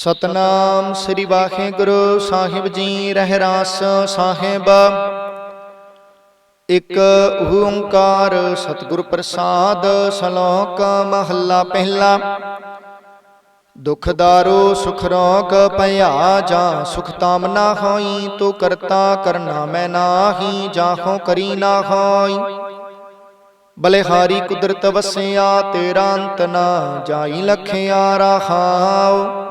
ਸਤਨਾਮ ਸ੍ਰੀ ਵਾਹਿਗੁਰੂ ਸਾਹਿਬ ਜੀ ਰਹਿਰਾਸ ਸਾਹਿਬ। ਇਕ ਓੰਕਾਰ ਸਤਿਗੁਰ ਪ੍ਰਸਾਦ, ਸ਼ਲੋਕ ਮਹੱਲਾ ਪਹਿਲਾ। ਦੁਖ ਦਾਰੋ, ਸੁਖ ਰੋਗ ਭਇਆ, ਜਾ ਸੁਖ ਤਾਮ ਨਾ ਹੋਈ, ਤੂੰ ਕਰਤਾ ਕਰਨਾ ਮੈਂ ਨਾਹੀ, ਜਾਹੋ ਕਰੀ ਨਾ ਹੋਈ। ਬਲਿਹਾਰੀ ਕੁਦਰਤ ਵਸਿਆ, ਤੇਰਾ ਅੰਤ ਨਾ ਜਾਈ, ਲਖਿਆ ਰਹਾਉ।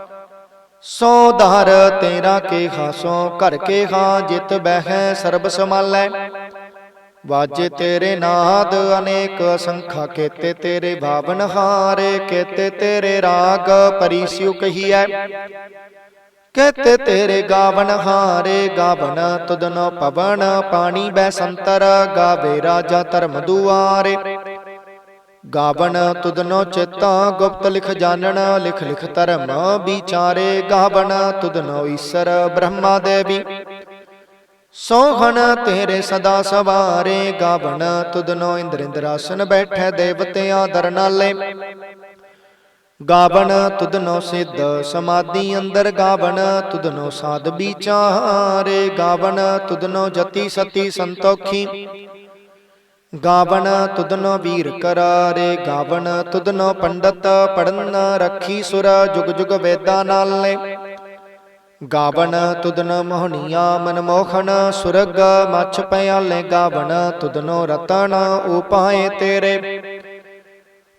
ਸੋ ਧਰ ਤੇਰਾ ਕੇ ਖਾਸੋ, ਘਰ ਕੇ ਹਾਂ ਜਿਤ ਬਹਿ ਸਰਬ ਸਮਾਲੈ ਵਾਜੇ ਤੇਰੇ ਨਾਦ ਅਨੇਕ ਸੰਖਾ, ਕੇਤੇ ਤੇਰੇ ਭਾਵਨ ਹਾਰੇ, ਕੇਤੇ ਤੇਰੇ ਰਾਗ ਪਰਿਸਿਉ ਕਹੀਐ। ਕਹਤੇ ਤੇਰੇ ਗਾਵਨ ਹਾਰੇ, ਗਾਵਨ ਤੁਦਨੋ ਪਵਨ, ਪਾਣੀ ਬੈ ਸੰਤਰ, ਗਾਵੇ ਰਾਜਾ ਧਰਮ ਦੁਆਰੇ। ਗਾਵਨ ਤੁਦਨੋ ਚਿਤਾ ਗੁਪਤ ਲਿਖ ਜਾਣਨ, ਲਿਖ ਲਿਖ ਧਰਮ ਵਿਚਾਰੇ ਗਾਵਨ ਤੁਦਨੋ ਈਸ਼ਰ ਬ੍ਰਹਮਾ ਦੇਵੀ। ਸੋਹਣ ਤੇਰੇ ਸਦਾ ਸਵਾਰੇ ਗਾਵਣ ਤੁਦਨੋ ਇੰਦਰ ਇੰਦਰਾਸਨ ਬੈਠੇ ਦੇਵਤਿਆਂ ਦਰ ਗਾਵਣ ਗਾਵਨ ਤੁਦਨੋ ਸਿੱਧ ਸਮਾਧੀ ਅੰਦਰ ਗਾਵਨ ਤੁਦਨੋ ਸਾਧ ਵਿਚਾਰੇ ਗਾਵਨ ਤੁਦਨੋ ਜਤੀ ਸਤੀ ਸੰਤੋਖੀ। ਗਾਵਣ ਤੁਦਨੋ ਵੀਰ ਕਰਾਰੇ, ਗਾਵਣ ਤੁਦਨੋ ਪੰਡਤ ਪੜਨ ਰੱਖੀ ਸੁਰ, ਜੁਗ ਜੁਗ ਵੇਦਾਂ ਨਾਲੇ। ਗਾਵਣ ਤੁਦਨ ਮੋਹਣੀਆਂ ਮਨਮੋਹਣ ਸੁਰਗ ਮਛ ਪਿਆਲੇ, ਗਾਵਣ ਤੁਦਨੋ ਰਤਨ ਉਪਾਏ ਤੇਰੇ।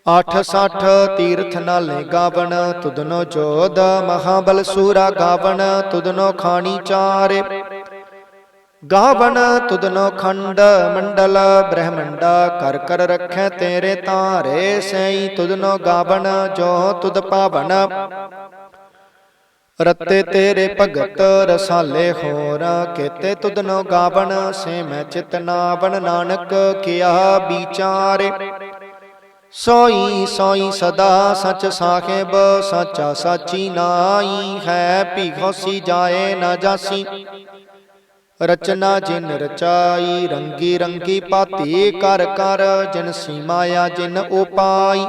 860 ਤੀਰਥ ਨਾਲੇ ਗਾਵਨ ਤੁਦਨੋ ਜੋਦ ਮਹਾਬਲ ਸੂਰਾ ਗਾਵਨ ਤੁਦਨੋ ਖਾਣੀ ਚਾਰੇ। ਗਾਵਨ ਤੁਦਨੋ ਖੰਡ ਮੰਡਲ, ਬ੍ਰਹਮੰਡਾ ਕਰ ਕਰ ਰੱਖੈ ਤੇਰੇ ਤਾਰੇ ਸਈ ਤੁਦਨੋ ਗਾਵਨ ਜੋ ਤੁਦ ਪਾਵਨ। ਰਤੇ ਤੇਰੇ ਭਗਤ ਰਸਾਲੇ ਹੋਰ, ਕੇਤੇ ਤੁਦਨੋ ਗਾਵਨ, ਸੇ ਮੈਂ ਚਿਤਨਾਵਨ ਨਾਨਕ ਕਿਆ ਵਿਚਾਰੇ। ਸੋਈ ਸੋਈ ਸਦਾ ਸਚ ਸਾਹਿਬ, ਸਚਾ ਸਾਚੀ ਨਾਈ ਹੈ ਭੀਖੋਸੀ ਜਾਏ ਨਾ ਜਾਸੀ। ਰਚਨਾ ਜਿਨ ਰਚਾਈ, ਰੰਗੀ ਰੰਗੀ ਪਾਤੀ, ਕਰ ਕਰ ਜਿਨ ਸੀਮਾਇਆ ਜਿਨ ਉਪਾਈ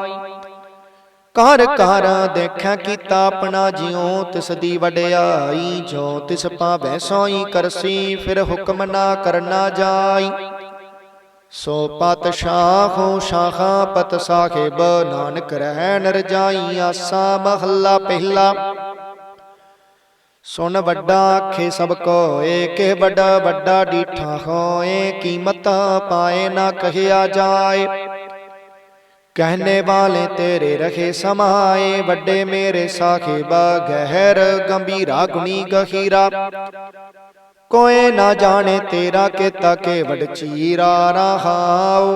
ਕਰ ਕਰ ਦੇਖਿਆ ਕੀਤਾ ਆਪਣਾ ਜਿਉ, ਤਿਸ ਦੀ ਵਡਿਆਈ ਜੋ ਤਿਸ ਪਾਵੈ ਸੋਈ ਕਰਸੀ, ਫਿਰ ਹੁਕਮ ਨਾ ਕਰਨਾ ਜਾਈ। ਸੋ ਪਤ ਸ਼ਾਹੋ ਸ਼ਾਖਾ ਪਤ ਸਾਹਿਬ, ਨਾਨਕ ਰਹਿ ਨਰਜਾਈ ਆਸਾ ਮਹੱਲਾ ਪਹਿਲਾ। ਸੁਣ ਵੱਡਾ ਆਖੇ ਸਭ ਕੋਏ ਕਿ ਵੱਡਾ ਵੱਡਾ ਡੀਠਾ ਹੋਏ, ਕੀਮਤ ਪਾਏ ਨਾ ਕਹਿਆ ਜਾਏ। ਕਹਿਨੇ ਵਾਲੇ ਤੇਰੇ ਰਖੇ ਸਮਾਏ, ਵੱਡੇ ਮੇਰੇ ਸਾਹਿਬ ਗਹਿਰ ਗੰਭੀਰਾ ਗੁਣੀ ਗਹੀਰਾ। ਕੋਏ ਨਾ ਜਾਣੇ ਤੇਰਾ ਕਿਤਾ ਕੇ ਵਡ ਚੀਰਾ ਰਹਾਉ।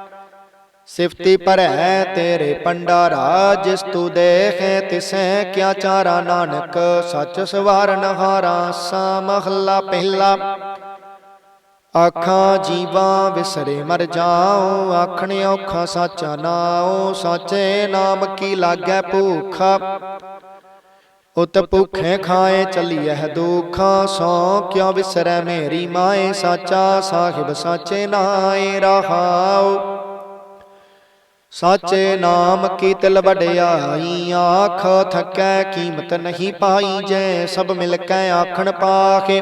ਸਿਫਤੀ ਭਰੈ ਤੇਰੇ ਪੰਡਾਰਾ ਜਿਸ ਤੂ ਦੇਖੇ ਤਿਸੈ ਕਿਆ ਚਾਰਾ ਨਾਨਕ, ਸੱਚ ਸਵਾਰਨ ਹਾਰਾ ਸਾ ਮਹੱਲਾ ਪਹਿਲਾ। ਆਖਾਂ ਜੀਵਾਂ ਵਿਸਰੇ ਮਰ ਜਾਓ ਆਖਣ ਔਖਾ ਸਾਚਾ ਨਾਉ, ਸਾਚੇ ਨਾਮ ਕੀ ਲਾਗੈ ਭੂਖਾ। ਉਤ ਭੁਖੇ ਖਾਏ ਚੱਲੀਐ ਦੁਖਾਂ, ਸੋ ਕਿਉ ਵਿਸਰੈ ਮੇਰੀ ਮਾਏ, ਸਾਚਾ ਸਾਹਿਬ ਸਾਚੇ ਨਾਏ ਰਹਾਉ। ਸਾਚੇ ਨਾਮ ਕੀ ਤਿਲ ਵਡਿਆਈ ਆਖ ਥਕੈ ਕੀਮਤ ਨਹੀਂ ਪਾਈ ਜੈ, ਸਭ ਮਿਲ ਕੇ ਆਖਣ ਪਾਖੇ।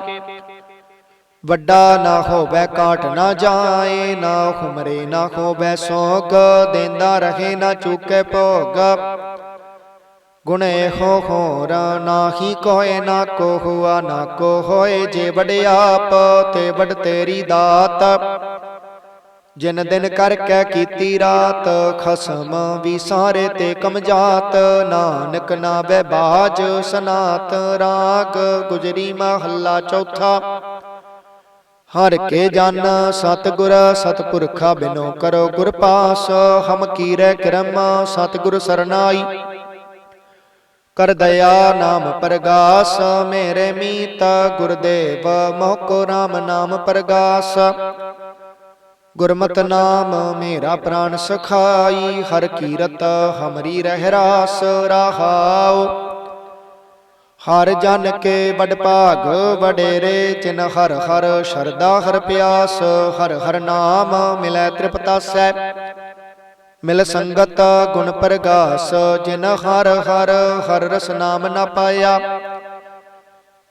ਵੱਡਾ ਨਾ ਹੋਵੇ, ਕਾਟ ਨਾ ਜਾਏ, ਨਾ ਹੁਮਰੇ ਨਾ ਹੋਵੇ, ਸੋਗ ਦੇਂਦਾ ਰਹੇ, ਨਾ ਚੁਕੇ ਭੋਗ। ਗੁਣ ਇਹੋ ਹੋਰ ਨਾਹੀ ਕੋਏ, ਨਾ ਕੋ ਹੁਆ ਨਾ ਕੋ ਹੋਏ ਜੇ ਵਡਿਆਪ ਤੇ ਵਡ ਤੇਰੀ ਦਾਤ। ਜਿਨ ਦਿਨ ਕਰ ਕੈ ਕੀਤੀ ਰਾਤ, ਖਸਮ ਵੀ ਸਾਰੇ ਤੇ ਕਮਜਾਤ ਨਾਨਕ ਨਾਵੇ ਬਾਜ ਸਨਾਤ, ਰਾਗ ਗੁਜਰੀ ਮਹੱਲਾ ਚੌਥਾ। ਹਰ ਕੇ ਜਨ ਸਤਿਗੁਰ ਸਤਿਪੁਰਖਾ ਬਿਨੋ ਕਰੋ ਗੁਰ ਪਾਸ, ਹਮ ਕੀਰੈ ਕਰਮ ਸਤਿਗੁਰ ਸਰਨਾਈ। ਕਰ ਦਇਆ ਨਾਮ ਪ੍ਰਗਾਸ, ਮੇਰੇ ਮੀਤ ਗੁਰਦੇਵ, ਮੋਹ ਕੋ ਰਾਮ ਨਾਮ ਪ੍ਰਗਾਸ। ਗੁਰਮਤਿ ਨਾਮ ਮੇਰਾ ਪ੍ਰਾਨ ਸਖਾਈ, ਹਰ ਕੀਰਤ ਹਮਰੀ ਰਹਿ ਰਾਸ ਰਹਾਉ। ਹਰ ਜਨ ਕੇ ਵਡ ਭਾਗ ਵਡੇਰੇ, ਚਿਨ ਹਰ ਹਰ ਸ਼ਰਦਾ ਹਰ ਪਿਆਸ, ਹਰ ਹਰ ਨਾਮ ਮਿਲੈ ਤ੍ਰਿਪਤਾਸੈ। ਮਿਲ ਸੰਗਤ ਗੁਣ ਪ੍ਰਗਾਸ, ਜਿਨ ਹਰ ਹਰ ਹਰ ਰਸ ਨਾਮ ਨਾ ਪਾਇਆ।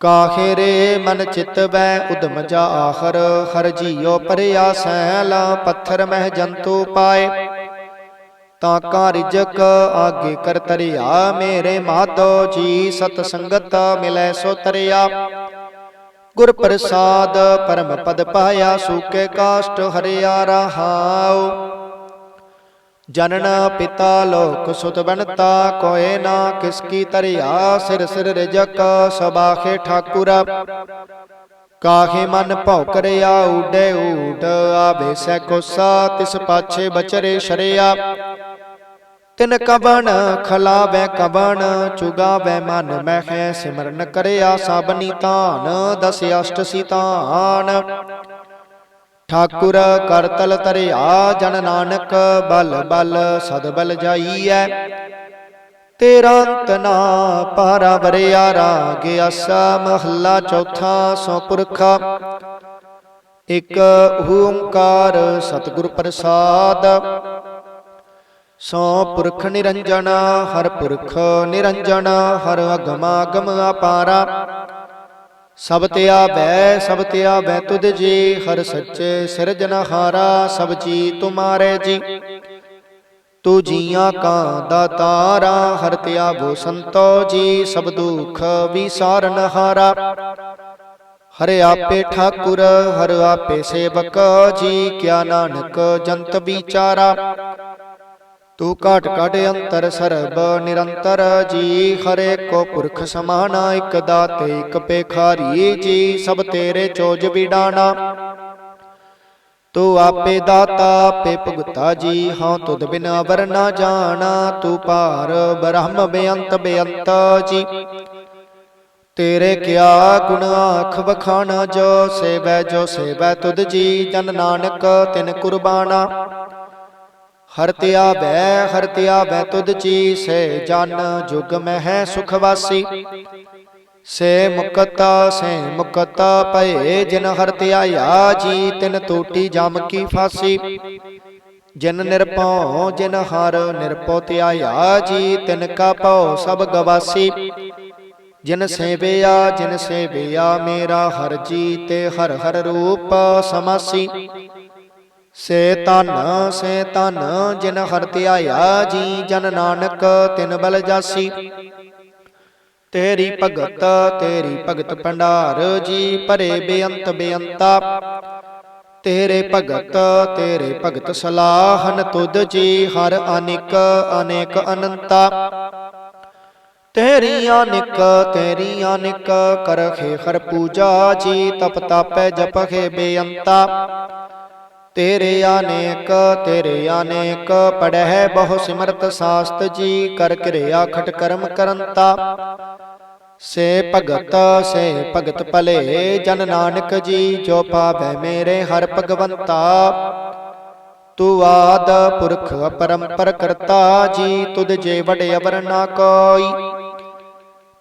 ਕਾਹੇ ਰੇ ਮਨ ਚਿਤ ਬੈ ਉਦਮ ਜਾ ਆਖਰ, ਹਰ ਜੀਓ ਪਰਿਆ ਸੈਲਾ ਪੱਥਰ ਮਹਿ ਜੰਤੂ ਪਾਏ। ਤਾਂ ਕਾ ਰਿਜਕ ਆਗੇ ਕਰ ਤਰਿਆ, ਮੇਰੇ ਮਾਧੋ ਜੀ ਸਤ ਸੰਗਤ ਮਿਲੈ ਸੋ ਤਰਿਆ। ਗੁਰ ਪ੍ਰਸਾਦ ਪਰਮ ਪਦ ਪਾਇਆ ਸੂਕੇ ਕਾਸ਼ਟ ਹਰਿਆ ਰਹਾਉ। ਜਨਨ ਪਿਤਾ ਲੋਕ ਸੁਤ ਬਨਤਾ ਕੋਏ ਨਾ ਕਿਸ ਕੀ ਤਰਿਆ ਸਿਰ ਸਿਰ ਰਿਜਕ ਸਬਾਖੇ ਠਾਕੁਰਾ। ਕਾਹੇ ਮਨ ਭੌਕਰਿਆ ਕਰਿਆ ਊਡੇ ਊਡ ਆਵੇ ਸੈ ਕੋਸਾ, ਤਿਸ ਪਾਛੇ ਬਚਰੇ ਸ਼ਰਿਆ। ਤਿਨ ਕਬਣ ਖਲਾਵੇ ਕਬਣ ਚੁਗਾਵੇ ਮਨ ਮਹਿ ਸਿਮਰਨ ਕਰਿਆ ਸਭਨੀ ਤਾਨ, ਦਸ ਅਸ਼ਟ ਸਿਤਾਨ ਠਾਕੁਰ ਕਰਤਲ ਤਰਿਆ ਜਨ ਨਾਨਕ, ਬਲ ਬਲ ਸਦ ਬਲ ਜਾਈਐ। ਤੇਰਾ ਅੰਤ ਨਾ ਪਾਰਾ ਵਰਿਆ ਰਾਗ ਆਸਾ ਮਹੱਲਾ ਚੌਥਾ ਸੋ ਪੁਰਖਾ। ਇਕ ਓੰਕਾਰ ਸਤਿਗੁਰ ਪ੍ਰਸਾਦ। ਸੋ ਪੁਰਖ ਨਿਰੰਜਨ, ਹਰ ਪੁਰਖ ਨਿਰੰਜਨ, ਹਰ ਅਗਮਾ ਗਮ ਅਪਾਰਾ। ਸਭ ਤੇ ਆਵੈ ਸਭ ਤੇ ਆਵੈ ਤੁਧ ਜੀ ਹਰ ਸੱਚੇ ਸਿਰਜਨਹਾਰਾ ਸਭ ਜੀ ਤੁਮਾਰੇ ਜੀ। ਤੂ ਜੀਆਂ ਕਾ ਦਾਤਾਰਾ ਹਰ ਤੇ ਆਵੋ ਸੰਤੋ ਜੀ ਸਭ ਦੁਖ ਵਿਸਾਰਨ ਹਾਰਾ। ਹਰਿ ਆਪੇ ਠਾਕੁਰ ਹਰ ਆਪੇ ਸੇਵਕ ਜੀ ਕਿਆ ਨਾਨਕ ਜੰਤ ਵਿਚਾਰਾ। ਤੂੰ ਘਟ ਘਟ ਅੰਤਰ ਸਰਬ ਨਿਰੰਤਰ ਜੀ, ਹਰੇ ਕੋ ਪੁਰਖ ਸਮਾਨਾ ਇਕ ਦਾਤੇ, ਇਕ ਪੇਖਾਰੀ ਜੀ, ਸਭ ਤੇਰੇ ਚੋਜ ਵਿਡਾਣਾ। ਤੂੰ ਆਪੇ ਦਾਤਾ, ਆਪੇ ਭੁਗਤਾ ਜੀ, ਹਾਂ ਤੁਧ ਬਿਨਾ ਅਵਰ ਨਾ ਜਾਣਾ। ਤੂੰ ਪਾਰ ਬ੍ਰਹਮ, ਬੇਅੰਤ ਬੇਅੰਤ ਜੀ। ਤੇਰੇ ਕਿਆ ਗੁਣ ਆਖ ਬਖਾਣਾ ਜੋ ਸੇਵੈ ਜੋ ਸੇਵੈ ਤੁਧ ਜੀ, ਜਨ ਨਾਨਕ ਤਿਨ ਕੁਰਬਾਨਾ। ਹਰ ਤਿਆ ਬੈ ਹਰ ਤਿਆ ਬੈ ਤੁਧ ਚੀ ਸੇ ਜਨ ਜੁਗ ਮਹਿ ਸੁਖ ਵਾਸੀ। ਸੇ ਮੁਕਤਾ ਸੇ ਮੁਕਤਾ ਭਏ ਜਿਨ ਹਰ ਧਿਆਇਆ ਜੀ ਤਿਨ ਟੂਟੀ ਜਮ ਕੀ ਫਾਸੀ। ਜਿਨ ਨਿਰਭਉ ਜਿਨ ਹਰ ਨਿਰਭਉ ਧਿਆਇਆ ਜੀ ਤਿਨ ਕਾ ਭਉ ਸਭ ਗਵਾਸੀ। ਜਿਨ ਸੇਵਿਆ ਜਿਨ ਸੇਵਿਆ ਮੇਰਾ ਹਰ ਜੀ ਤੇ ਹਰ ਹਰ ਰੂਪ ਸਮਾਸੀ। ਸੇ ਤਨ ਸੇ ਤਨ ਜਿਨ ਹਰ ਧਿਆਇਆ ਜੀ ਜਨ ਨਾਨਕ, ਤਿਨ ਬਲ ਜਾਸੀ। ਤੇਰੀ ਭਗਤ ਤੇਰੀ ਭਗਤ ਭੰਡਾਰ, ਜੀ ਭਰੇ ਬੇਅੰਤ ਬੇਅੰਤਾ। ਤੇਰੇ ਭਗਤ ਤੇਰੇ ਭਗਤ ਸਲਾਹਨ ਤੁਧ ਜੀ ਹਰ ਅਨਿਕ, ਅਨੇਕ ਅਨੰਤਾ। ਤੇਰੀ ਅਨਿਕ ਤੇਰੀ ਅਨਿਕ, ਕਰਖੇ ਹਰ ਪੂਜਾ ਜੀ ਤਪ ਤਾਪੈ ਜਪਖੇ ਬੇਅੰਤਾ। ਤੇਰੇ ਅਨੇਕ ਤੇਰੇ ਅਨੇਕ ਪੜਹਿ ਬਹੁ ਸਿਮਰਤ ਸਾਸਤ ਜੀ, ਕਰ ਕਿਰਿਆ ਖਟ ਕਰਮ ਕਰੰਤਾ। ਸੇ ਭਗਤ ਸੇ ਭਗਤ ਭਲੇ, ਜਨ ਨਾਨਕ ਜੀ, ਜੋ ਪਾਵੈ ਮੇਰੇ ਹਰ ਭਗਵੰਤਾ। ਤੂੰ ਆਦ ਪੁਰਖ ਅਪਰੰਪਰ ਕਰਤਾ ਜੀ, ਤੁਧ ਜੇ ਵਡ ਅਵਰ ਨਾ ਕੋਈ।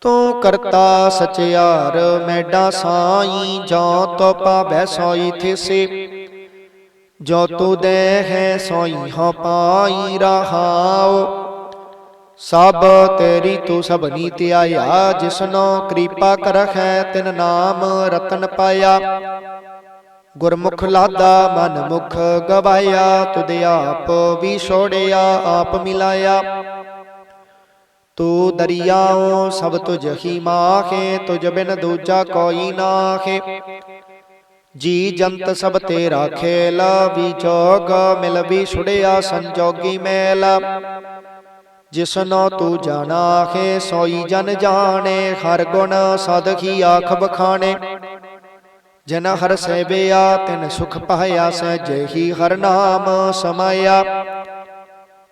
ਤੂੰ ਕਰਤਾ ਸਚਿਆਰ, ਮੈਡਾ ਸਾਈ ਜੋ ਤੋ ਪਾਵੈ ਸੋਈ ਥਿਸੀ। ਜੋ ਤੂ ਦੇ ਹੈ ਸੋਈ, ਹੋ ਪਾਈ ਰਹਾਉ। ਸਭ ਤੇਰੀ ਤੂੰ ਸਭਨੀ ਨੀਤੀ ਆਇਆ, ਜਿਸਨੋ ਕਿਰਪਾ ਕਰਖੈ ਤਿਨ ਨਾਮ ਰਤਨ ਪਾਇਆ। ਗੁਰਮੁਖ ਲਾਦਾ ਮਨ ਮੁਖ ਗਵਾਇਆ, ਤੁਧ ਆਪ ਵੀ ਛੋੜਿਆ, ਆਪ ਮਿਲਾਇਆ। ਤੂੰ ਦਰਿਆਓ ਸਭ ਤੁਝ ਹੀ ਮਾਖੇ, ਤੁਝ ਬਿਨ ਦੂਜਾ ਕੋਈ ਨਾਖੇ। ਜੀ ਜੰਤ ਸਭ ਤੇਰਾ ਖੇਲ, ਵੀ ਜੋਗ ਮਿਲ, ਵੀ ਛੁੜਿਆ ਸੰਜੋਗੀ ਮੇਲ। ਜਿਸਨੋ ਤੂੰ ਜਾਣਾਖੇ, ਸੋਈ ਜਨ ਜਾਣੇ, ਹਰ ਗੁਣ ਸਦਖੀ ਆਖ ਬਖਾਣੇ। ਜਨ ਹਰ ਸੇਵਿਆ, ਤਿਨ ਸੁਖ ਪਾਇਆ, ਸਹਿਜੇ ਹੀ ਹਰ ਨਾਮ ਸਮਾਇਆ।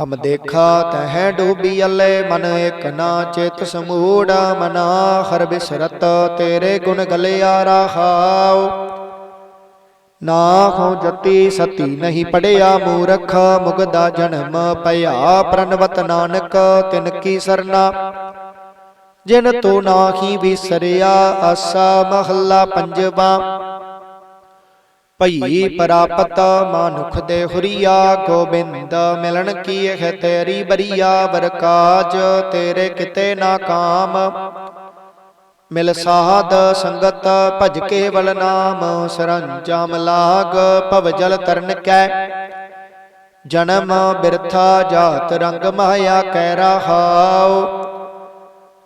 ਹਮ ਦੇਖਾ ਤਹਿ ਡੂਬੀ ਅੱਲੇ ਮਨ, ਇਕ ਨਾ ਚਿਤ ਸਮੂੜ ਮਨਾ, ਹਰ ਬਿਸਰਤ ਤੇਰੇ ਗੁਣ ਗਲਿਆ ਰਹਾਉ ਨਾ ਹੋ ਜਤੀ ਸਤੀ ਨਹੀਂ ਪੜਿਆ ਮੂਰਖ ਮੁਗਦਾ ਜਨਮ ਪਿਆ ਪ੍ਰਨਵਤ ਨਾਨਕ, ਤਿਨ ਕੀ ਸਰਨਾ। ਜਿਨ ਤੂੰ ਨਾਹੀ ਵਿਸਰਿਆ, ਆਸਾ ਮਹੱਲਾ ਪੰਜਵਾ। ਭਈ ਪ੍ਰਾਪਤ ਮਾਨੁਖ ਦੇ ਹੁਰੀਆ ਗੋਬਿੰਦ ਮਿਲਣ ਕੀ ਹੈ ਤੇਰੀ ਬਰੀਆ ਵਰਕਾਜ ਤੇਰੇ ਕਿਤੇ ਨਾ ਕਾਮ। ਮਿਲ ਸਾਧ ਸੰਗਤ ਭਜ ਕੇਵਲ ਨਾਮ। ਸਰੰਜਾਮ ਲਾਗ ਭਵ ਜਲ ਤਰਨ ਕੈ। ਜਨਮ ਬਿਰਥਾ ਜਾਤ ਰੰਗ ਮਾਇਆ ਕਹਿ ਰਹਾਉ।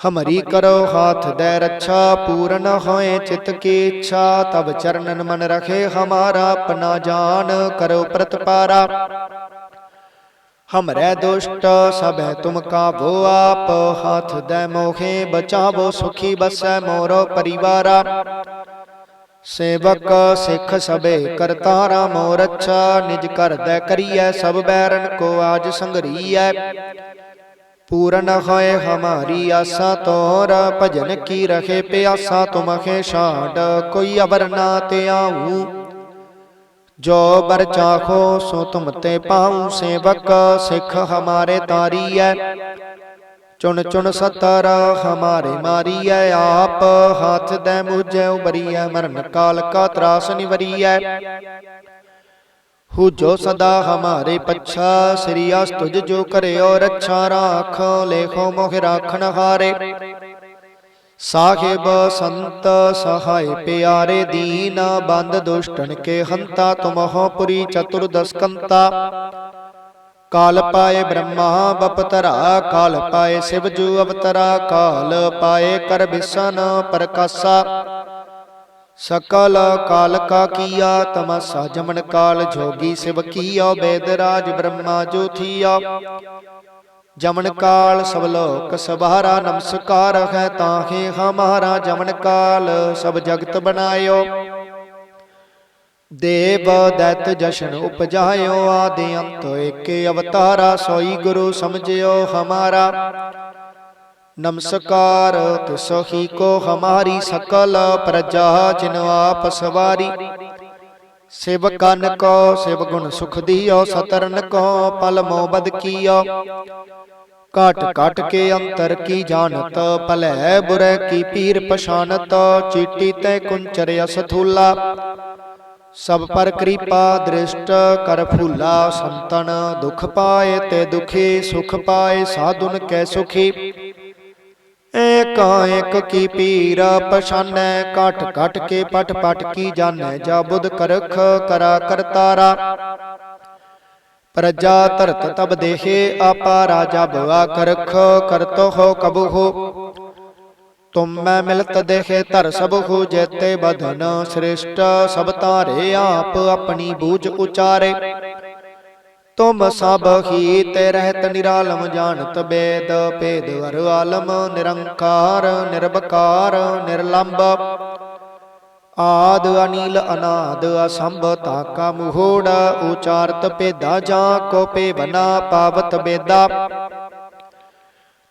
ਹਮਰੀ ਕਰੋ ਹਾਥ ਦੇ ਰੱਛਾ ਪੂਰਨ ਹੋਏ ਚਿਤ ਕੀ ਇੱਛਾ ਤਬ ਚਰਨਨ ਮਨ ਰਖੇ ਹਮਾਰਾ ਆਪਣਾ ਜਾਨ ਕਰੋ ਪ੍ਰਤਪਾਰਾ ਹਮਰੇ ਦੁਸ਼ਟ ਸਭੈ ਤੁਮ ਕਾਬੋ ਆਪ ਹਾਥ ਦੇ ਮੋਖੇ ਬਚਾਵੋ ਸੁਖੀ ਬਸੈ ਮੋਰੋ ਪਰਿਵਾਰਾ ਸੇਵਕ ਸਿੱਖ ਸਭੇ ਕਰਤਾਰਾ ਮੋਰ ਅੱਛਾ ਨਿਜ ਘਰ ਦੇ ਕਰੀਐ ਸਭ ਬੈਰਨ ਕੋ ਆਜ ਸੰਗਰੀਐ ਪੂਰਨ ਹੋਏ ਹਮਾਰੀ ਆਸਾ ਤੋਰ ਭਜਨ ਕੀ ਰਖੇ ਪਿਆਸਾ ਤੁਮਖੇ ਛਾੜ ਕੋਈ ਅਵਰ ਨਾ ਤੇ ਆਊ। ਜੋ ਬਰ ਚਾਖੋ ਸੋ ਤੁਮ ਤੇ ਪਾਉ ਸੇਵਕ, ਸਿੱਖ ਹਮਾਰੇ ਤਾਰੀ ਤਾਰੀਐ। ਚੁਣ ਚੁਣ ਸਤਰ ਹਮਾਰੇ ਮਾਰੀਐ ਆਪ, ਹੱਥ ਦੇ ਉਬਰੀ ਉਬਰੀਐ ਮਰਨ ਕਾਲ ਕਾ ਤਰਾਸ ਨਿਵਰੀਐ। ਹੂ ਜੋ ਸਦਾ ਹਮਾਰੇ ਪੱਛਾ ਸ੍ਰੀ ਅਸ ਤੁਜ ਜੋ ਕਰਿਓ ਰੱਛਾ ਰਾਖ, ਲੇਖੋ ਮੋਹ ਰਾਖਣ ਹਾਰੇ। ਸਾਹਿਬ ਸੰਤ ਸਹਾਇ ਪਿਆਰੇ ਦੀਨ, ਬੰਦ ਦੁਸ਼ਟਨ ਕੇ ਹੰਤਾ, ਤੁਮਹੁ ਪੁਰੀ ਚਤੁਰਦਸ਼ਕੰਤਾ ਕਾਲ ਪਾਏ ਬ੍ਰਹਮਾ ਬਪਤਰਾ ਕਾਲ ਪਾਏ ਸਿਵ ਜੂ ਅਵਤਰਾ, ਕਾਲ ਪਾਏ ਕਰ ਬਿਸਨ ਪ੍ਰਕਾਸ਼ਾ। ਸਕਲ ਕਾਲ ਕਾ ਕੀਆ ਤਮਸਾ ਜਮਨ ਕਾਲ, ਜੋਗੀ ਸਿਵ ਕੀਓ ਬੇਦ ਰਾਜ ਬ੍ਰਹਮਾ ਜੋਥੀਆ ਜਮਨ ਕਾਲ ਸਭ ਲੋਕ ਸਭਾਰਾ, ਨਮਸਕਾਰ ਹੈ ਤਾਹੇ ਹਮਾਰਾ ਜਮਨ ਕਾਲ ਸਭ ਜਗਤ ਬਣਾਇਓ। ਦੇਵ ਦੈਤ ਜਸ਼ਨ ਉਪਜਾਇਓ, ਆਦਿ ਅੰਤ ਏਕੇ ਅਵਤਾਰਾ, ਸੋਈ ਗੁਰੂ ਸਮਝਿਓ ਹਮਾਰਾ। ਨਮਸਕਾਰ ਤਿਸੋ ਹੀ ਕੋ ਹਮਾਰੀ ਸਕਲ ਪ੍ਰਜਾ, ਜਿਨ ਆਪ ਸਵਾਰੀ। ਸਿਵ ਕਨ ਕੋ ਸਿਵ ਗੁਣ ਸੁਖ ਦਿਓ, ਸਤਰਨ ਕੋ ਪਲ ਮੋ ਕੀਓ। ਕਾਟ ਕਾਟ ਕੇ ਅੰਤਰ ਕੀ ਜਾਣਤ, ਭਲੇ ਬੁਰੇ ਕੀ ਪੀਰ ਪਛਾਨਤ, ਚੀਟੀ ਤੈ ਕੁੰਚਰ ਅਸਥੂਲਾ। ਸਭ ਪਰ ਕਿਰਪਾ ਦ੍ਰਿਸ਼ਟ ਕਰ ਫੂਲਾ, ਸੰਤਨ ਦੁਖ ਪਾਏ ਤੇ ਦੁਖੀ, ਸੁਖ ਪਾਏ, ਸਾਧੁਨ ਕੈ ਸੁਖੀ। ਏਕਾ ਏਕ ਕੀ ਪੀਰ ਪਛਾਨੈ ਕਟ ਘਟ ਕੇ ਪਟ ਪਟ ਕੀ ਜਾਣੈ, ਜਾ ਬੁਧ ਕਰਖ ਕਰਾ ਕਰਤਾਰਾ ਪ੍ਰਜਾ ਧਰਤ ਤਬ ਦੇਹੇ, ਆਪਾ ਰਾਜਾ ਭਵਾ ਕਰਖ, ਕਰਤੋ ਹੋ ਕਬੂ ਹੋ ਤੁਮ ਮੈਂ ਮਿਲਤ ਦੇਖੇ ਧਰ ਸਭ ਹੋ ਜੇਤੇ ਬਧਨ ਸ੍ਰਿਸ਼ਟ ਸਭ ਤਾਰੇ ਆਪ ਆਪਣੀ ਬੂਝ ਉਚਾਰੇ। ਤੁਮ ਸਭ ਹੀ ਤੇ ਰਹਿਤ ਨਿਰਾਲਮ ਜਾਣਤ ਬੇਦ, ਭੇਦ ਵਰ ਆਲਮ ਨਿਰੰਕਾਰ ਨਿਰਭਕਾਰ ਨਿਰਲੰਭ ਆਦ ਅਨੀਲ ਅਨਾਦ ਅਸੰਭ ਤਾਕਾ ਮੁਹੋੜ ਉਚਾਰਤ ਭੇਦਾ ਜਾਂ ਕੋ ਭੇਵਨਾ ਪਾਵਤ ਬੇਦਾ।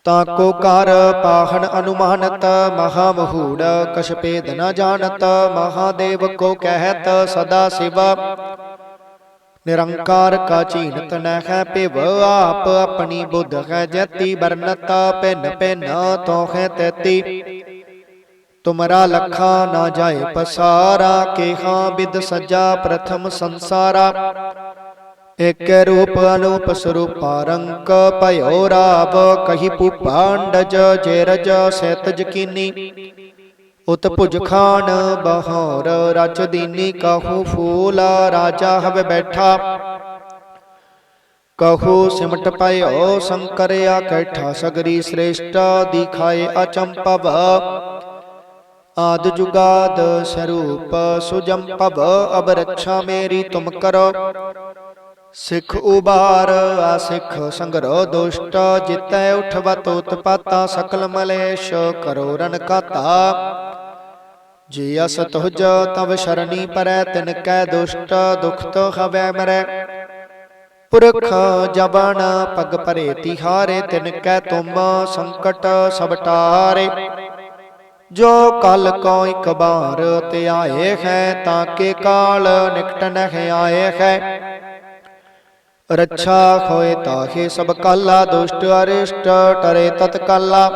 ਤਾਂ ਕੋ ਕਰ ਪਾਹਣ ਅਨੁਮਾਨਤ, ਮਹਾ ਮਹੂੜ ਕਛ ਭੇਦ ਨ ਜਾਣਤ, ਮਹਾਦੇਵ ਕੋ ਕਹਿਤ ਸਦਾ ਸਿਵਾ। ਨਿਰੰਕਾਰ ਕਾ ਚੀਨਤ ਨ ਭਿਵ ਆਪ ਆਪਣੀ ਬੁੱਧ ਹੈ ਜਤੀ ਬਰਨਤ ਪਿਨ ਪਿਨ ਤੋਹੈ ਤੈਤੀ। ਤੁਮਰਾ ਲਖਾ ਨਾ ਜਾਏ ਪਸਾਰਾ, ਕੇਹਾ ਬਿਦ ਸਜਾ ਪ੍ਰਥਮ ਸੰਸਾਰਾ। ਇਕ ਰੂਪ ਅਨੂਪ ਸਰੂਪਾ ਰੰਕ ਭਇਓ ਰਾਵ, ਕਹੀ ਭੂਪਾਂਡਜ ਜੇਰਜ ਸੈਤਜ ਕੀਨੀ ਉਤ ਭੁਜ ਖਾਨ ਬਹੌਰ ਰਚ ਦੀਨੀ ਕਹੂ ਫੂਲ ਰਾਜਾ ਹਵੇ ਬੈਠਾ। ਕਹੂ ਸਿਮਟ ਪਇਓ ਸੰਕਰਿਆ ਕੈਠਾ ਸਗਰੀ ਸ੍ਰੇਸ਼ਟ ਦਿਖਾਏ ਅਚੰਪਵ ਆਦ ਜੁਗਾਦ ਸਰੂਪ ਸੁਜੰਪਵ ਅਬ ਰੱਛਾ ਮੇਰੀ ਤੁਮ ਕਰੋ। ਸਿੱਖ ਉਬਾਰ ਆ ਸਿੱਖ ਸੰਗਰੋ ਦੁਸ਼ਟ। ਜਿਤੈ ਉਠਵਤ ਉਤਪਾਤਾ ਸਕਲ ਮਲੇਸ਼ ਕਰੋ ਰਨ ਕਾਤਾ। ਜੇ ਅਸ ਤੁਜ ਤਵ ਸ਼ਰਣੀ ਪਰੈ, ਤਿਨ ਕੈ ਦੁਸ਼ਟ ਦੁਖ ਤੋ ਹਵੈ ਮਰੈ। ਪੁਰਖ ਜਬਨ ਪਗ ਭਰੇ ਤਿਹਾਰੇ, ਤਿਨ ਕੈ ਤੁਮ ਸੰਕਟ ਸਭ ਟਾਰੇ। ਜੋ ਕਲ ਕੋ ਇਕ ਬਾਰ ਤੇ ਆਏ ਹੈ, ਤਾਂ ਕੇ ਕਾਲ ਨਿਕਟ ਨਹਿ ਆਏ ਹੈ। ਰੱਛਾ ਹੋਏ ਤਾਹੇ ਸਭ ਕਾਲਾ, ਦੁਸ਼ਟ ਅਰਿਸ਼ਟ ਟਰੇ ਤਤ ਕਾਲਾ।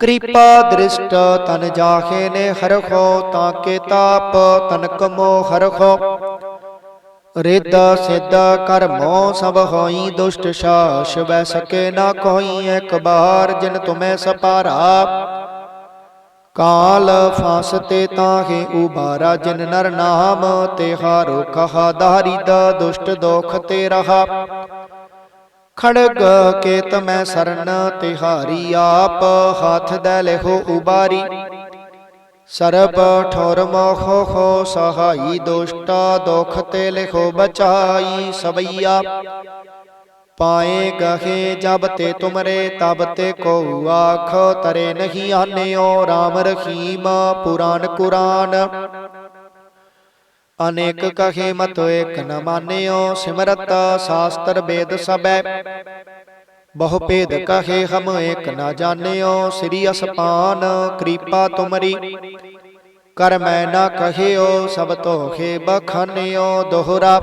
ਕਿਰਪਾ ਦ੍ਰਿਸ਼ਟ ਤਨ ਜਾਹੇ ਨੇ ਹਰਖੋ, ਤਾਂ ਕੇ ਤਾਪ ਤਨ ਕਮੋ ਹਰਖੋ। ਰਿੱਧ ਸਿੱਧ ਕਰਮੋ ਸਭ ਹੋਈ ਦੁਸ਼ਟ ਸ਼ਾਸ, ਵੈ ਸਕੇ ਨਾ ਕੋਈ ਇੱਕ ਬਾਰ ਜਿਨ ਤੁਮੈ ਸਪਾਰਾ। ਕਾਲ ਫਾਸਤੇ ਤਾਹੇ ਉਬਾਰਾ, ਜਿਨ ਨਰ ਨਾਮ ਤੇ ਹਾਰੋ ਕਹਾ ਦਾਰਿਦ ਦੁਸ਼ਟ ਦੋਖ ਤੇ ਰਹਾ। ਖੜਗ ਕੇਤ ਮੈਂ ਸਰਨ ਤਿਹਾਰੀ ਆਪ, ਹੱਥ ਦੇ ਲਿਖੋ ਉਬਾਰੀ। ਸਰਬ ਠੋਰ ਮੋਖ ਹੋ ਸਹਾਈ, ਦੁਸ਼ਟਾ ਦੁਖ ਤੇ ਲਿਖੋ ਬਚਾਈ ਸਵਈਆ। ਪਾਏ ਗਹੇ ਜਬ ਤੇ ਤੁਮਰੇ, ਤਬ ਤੇ ਕੋ ਆਖ ਤਰੇ ਨਹੀਂ ਆਨਿਓ RAM ਰਹੀਮ ਪੁਰਾਨ ਕੁਰਾਨ। ਅਨੇਕ ਕਹੇ ਮਤ ਏਕ ਨ ਮਾਨਿਓ, ਸਿਮਰਤ ਸਾਸਤਰ ਵੇਦ ਸਬੈ ਬਹੁ ਭੇਦ ਕਹੇ ਹਮ ਏਕ ਨ ਜਾਣਿਓ, ਸ੍ਰੀ ਅਸਪਾਨ ਕਿਰਪਾ ਤੁਮਰੀ। ਕਰ ਮੈਂ ਨਾ ਕਹਿਓ, ਸਭ ਤੋਖੇ ਬਖਾਨਿਓ, ਦੋਹਰਾ।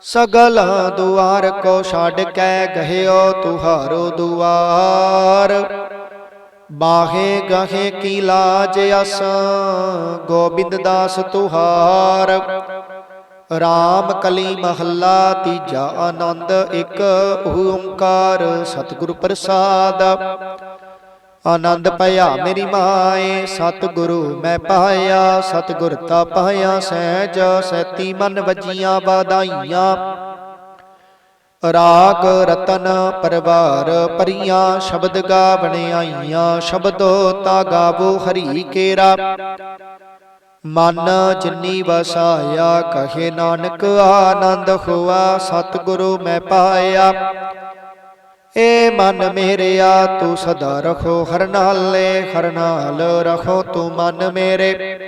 ਸਗਲ ਦੁਆਰ ਕੋ ਛੱਡ ਕੇ ਗਹਿਓ, ਤੁਹਾਰੋ ਦੁਆਰ। ਬਾਹੇ ਗਹੇ ਕੀ ਲਾਜ ਅਸ ਗੋਬਿੰਦ ਦਾਸ ਤੁਹਾਰ। ਰਾਮ ਕਲੀ ਮਹੱਲਾ ਤੀਜਾ ਆਨੰਦ, ਇੱਕ ਓੰਕਾਰ ਸਤਿਗੁਰ ਪ੍ਰਸਾਦ। ਆਨੰਦ ਭਇਆ ਮੇਰੀ ਮਾਏ, ਸਤਿਗੁਰੂ ਮੈਂ ਪਾਇਆ, ਸਤਿਗੁਰ ਤਾ ਪਾਇਆ ਸਹਿਜ ਸੈਤੀ ਮਨ ਵਜੀਆਂ ਬਾਦਾਈਆਂ ਰਾਗ ਰਤਨ ਪਰਵਾਰ ਪਰੀਆਂ ਸ਼ਬਦ ਗਾਵਣ ਆਈਆਂ, ਸ਼ਬਦੋ ਤਾ ਗਾਵੋ ਹਰੀ ਕੇਰਾ। ਮਨ ਜਿਨੀ ਵਸਾਇਆ, ਕਹੇ ਨਾਨਕ ਆਨੰਦ ਹੋਆ ਸਤਿਗੁਰੂ ਮੈਂ ਪਾਇਆ। ਏ ਮਨ ਮੇਰਿਆ, ਤੂੰ ਸਦਾ ਰਖੋ ਹਰ ਨਾਲੇ, ਹਰ ਨਾਲ ਰਖੋ ਤੂੰ ਮਨ ਮੇਰੇ।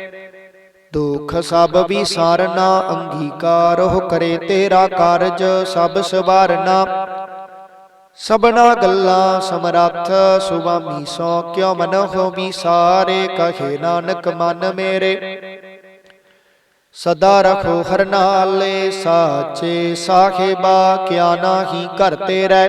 ਦੁਖ ਸਭ ਵੀ ਸਾਰਨਾ ਅੰਗੀਕਾਰ ਹੋ ਕਰੇ ਤੇਰਾ ਕਾਰਜ, ਸਭ ਸਵਾਰਨਾ। ਸਭਨਾ ਗੱਲਾਂ ਸਮਰੱਥ, ਸੁਆਮੀ ਸੋ ਕਿਉ ਮਨ ਹੋ ਵੀ ਸਾਰੇ ਕਹੇ ਨਾਨਕ ਮਨ ਮੇਰੇ। ਸਦਾ ਰਖੋ ਹਰ ਨਾਲੇ, ਸਾਚੇ ਸਾਹਿਬਾ, ਕਿਆ ਨਾਹੀ ਘਰ ਤੇਰੇ।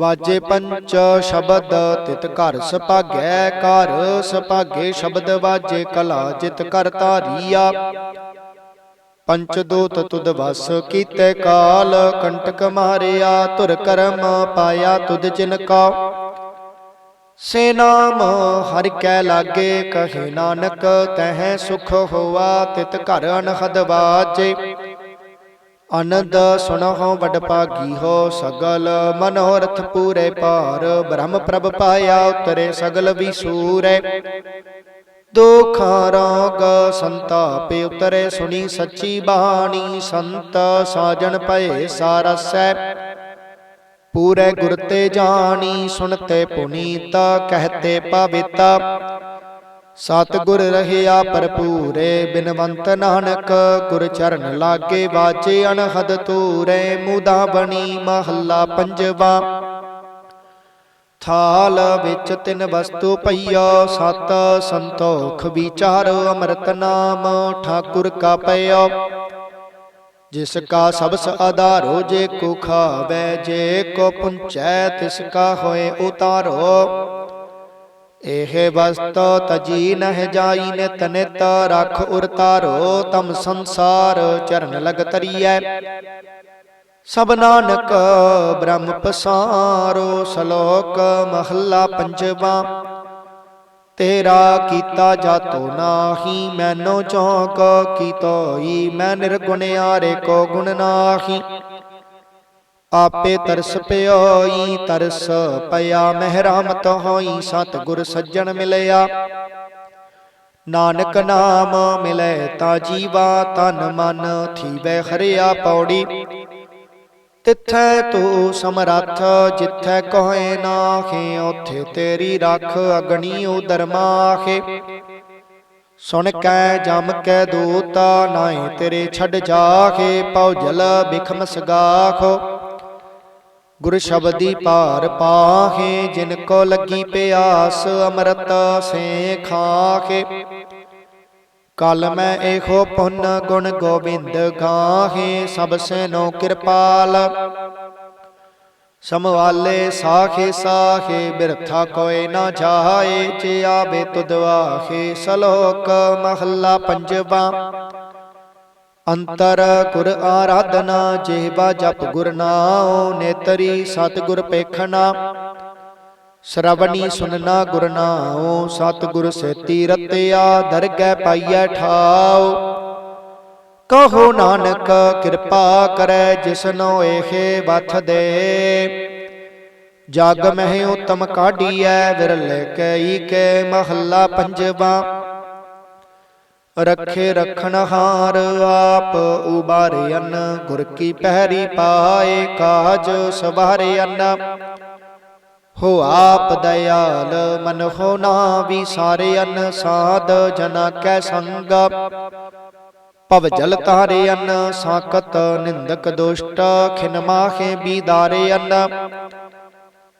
ਵਾਜੇ ਪੰਚ ਸ਼ਬਦ ਤਿਤ ਘਰ ਸੁਭਾਗੈ ਘਰ, ਸੁਭਾਗੇ ਸ਼ਬਦ ਵਾਜੇ ਕਲਾ ਜਿਤ ਕਰ ਧਾਰੀਆ। ਪੰਚ ਦੋਤ ਤੁਧ ਵਸ ਕੀਤੇ ਕਾਲ, ਕੰਟਕ ਮਾਰਿਆ ਤੁਰ ਕਰਮ ਪਾਇਆ ਤੁਧ ਜਿਨ ਕਾ। ਸੇ ਨਾਮ ਹਰਿ ਕੈ ਲਾਗੇ, ਕਹੇ ਨਾਨਕ, ਤਹਿ ਸੁਖ ਹੋਆ ਤਿਤ ਘਰ ਅਨਹਦ ਵਾਜੇ। ਆਨੰਦ ਸੁਣਹੁ ਵਡ ਭਾਗੀ ਹੋ, ਸਗਲ ਮਨੋਰਥ ਪੂਰੇ ਪਾਰ ਬ੍ਰਹਮ ਪ੍ਰਭ ਪਾਇਆ ਉਤਰੇ, ਸਗਲ ਵਿਸੂਰੇ ਦੁਖਾਂ ਰੋਗ ਸੰਤਾਪ ਉਤਰੇ, ਸੁਣੀ ਸੱਚੀ ਬਾਣੀ ਸੰਤ ਸਾਜਣ ਪਏ ਸਾਰਸੈ। ਪੂਰੇ ਗੁਰ ਤੇ ਜਾਣੀ ਸੁਣਤੇ ਪੁਨੀਤ ਕਹਤੇ ਪਵਿਤਾ ਸਤ ਗੁਰ ਰਹਿਆ ਭਰਪੂਰੇ, ਬਿਨਵੰਤ ਨਾਨਕ, ਗੁਰ ਚਰਨ ਲਾਗੇ ਵਾਜੇ ਅਨਹਦ ਤੂਰੇ ਮੁਦਾ ਬਣੀ ਮਹੱਲਾ ਪੰਜਵਾ। ਥਾਲ ਵਿੱਚ ਤਿੰਨ ਵਸਤੂ ਪਈਓ ਸਤ ਸੰਤੋਖ ਵਿਚਾਰ, ਅੰਮ੍ਰਿਤ ਨਾਮ ਠਾਕੁਰ ਕਾ ਪਈਓ ਜਿਸ ਕਾ ਸਬਸ ਆਧਾਰੋ, ਜੇ ਕੋ ਖਾਵੇ, ਜੇ ਕੋ ਪੁੰਚੈ, ਤਿਸ ਕਾ ਹੋਏ ਉਤਾਰੋ। ਇਹ ਵਸਤ ਤਜੀ ਨਹਿ ਜਾਈ ਨਿਤ ਨਿਤ, ਰਖ ਉਰਤਾਰੋ ਤਮ ਸੰਸਾਰ, ਚਰਨ ਲਗ ਤਰੀਐ। ਸਭ ਨਾਨਕ ਬ੍ਰਹਮ ਪਸਾਰੋ, ਸ਼ਲੋਕ ਮਹੱਲਾ ਪੰਜਵਾ। ਤੇਰਾ ਕੀਤਾ ਜਾਤੋ ਨਾਹੀ, ਮੈਨੋ ਚੌਕ ਕੀਤੋਈ ਮੈਂ ਨਿਰਗੁਣ ਨਿਰਗੁਣਿਆਰੇ ਕੋ ਗੁਣ ਨਾਹੀ। ਆਪੇ ਤਰਸ ਪਿਓਈ ਤਰਸ ਪਿਆ ਮਹਿਰਾਮਤ ਹੋਈ ਸਤ ਗੁਰ ਸੱਜਣ ਮਿਲਿਆ। ਨਾਨਕ ਨਾਮ ਮਿਲੇ ਤਾ ਜੀਵਾ ਤਨ ਮਨ ਥੀਵੇ ਹਰਿਆ ਪੌੜੀ। ਤਿੱਥੈ ਤੂੰ ਸਮਰੱਥ ਜਿੱਥੈ ਕੋਏ ਨਾਖੇ ਉਥੇ ਤੇਰੀ ਰੱਖ ਅਗਣੀ ਉਦਰ ਮਾਖੇ। ਸੁਣ ਕੈ ਜਮ ਕੈ ਦੂਤਾ ਨਾਏ ਤੇਰੇ ਛੱਡ ਜਾਖੇ ਪਉ ਜਲ ਬਿਖਮ ਸਗਾਖੋ। ਗੁਰ ਸ਼ਬਦੀ ਭਾਰ ਪਾਹੇ ਜਿਨ ਕੋ ਲੱਗੀ ਪਿਆਸ ਅੰਮ੍ਰਿਤ ਸੇ ਖਾਖੇ ਕਲ ਮੈਂ ਇਹੋ ਪੁੰਨ ਗੁਣ ਗੋਬਿੰਦ ਗਾਹੇ ਸਭ ਸੈਨੋ ਕਿਰਪਾਲ। ਸਮਵਾਲੇ ਸਾਖੇ ਸਾਖੇ ਬਿਰਥਾ ਕੋਏ ਨਾ ਜਾਏ ਜੇ ਆਵੇ ਤੁਦਵਾਖੇ ਸਲੋਕ ਮਹੱਲਾ ਪੰਜਵਾ। ਅੰਤਰ ਗੁਰ ਆਰਾਧਨਾ ਜਿਹਵਾ ਜਪ ਗੁਰ ਨਾਉ, ਨੇਤਰੀ ਸਤ ਪੇਖਣਾ। ਸ਼ਰਵਣੀ ਸੁਨਨਾ ਗੁਰ ਨਾਉ ਸਤ ਸੇਤੀ ਰਤਿਆ, ਦਰਗਹਿ ਪਾਈਐ ਠਾਉ। ਕਹੋ ਨਾਨਕ, ਕਿਰਪਾ ਕਰੈ ਜਿਸਨੋ ਏਹੇ ਵਥ ਦੇ। ਜਗ ਮਹਿ ਉਤਮ ਕਾਢੀਐ, ਵਿਰਲੇ ਕਈ ਕੇ ਮਹੱਲਾ ਪੰਜਵਾ। ਰੱਖੇ ਰਖਣਹਾਰ ਆਪ ਉਬਾਰਿਅਨ ਗੁਰ ਕੀ ਪਹਿਰੀ ਪਾਏ ਕਾਜ ਸਵਾਰਿਅਨ ਹੋ ਆਪ ਦਇਆਲ, ਮਨ ਹੋ ਨਾ ਵਿਸਾਰਿਅਨ ਸਾਧ ਜਨਾ ਕੈ ਸੰਗ। ਭਵ ਜਲ ਤਾਰਿਅਨ ਸਾਕਤ ਨਿੰਦਕ ਦੁਸ਼ਟ, ਖਿਨ ਮਾਖੇ ਬੀਦਾਰਿਅਨ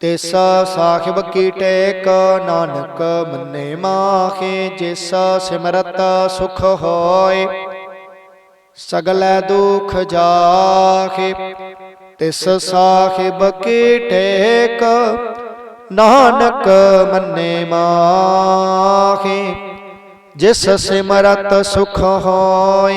ਤਿਸ ਸਾਹਿਬ ਕੀ ਟੇਕ, ਨਾਨਕ ਮੰਨੇ ਮਾਖੇ, ਜਿਸ ਸਿਮਰਤ ਸੁਖ ਹੋਏ। ਸਗਲੇ ਦੁਖ ਜਾਖੇ, ਤਿਸ ਸਾਹਿਬ ਕੀ ਟੇਕ, ਨਾਨਕ ਮੰਨੇ ਮਾਖੇ, ਜਿਸ ਸਿਮਰਤ ਸੁਖ ਹੋਏ।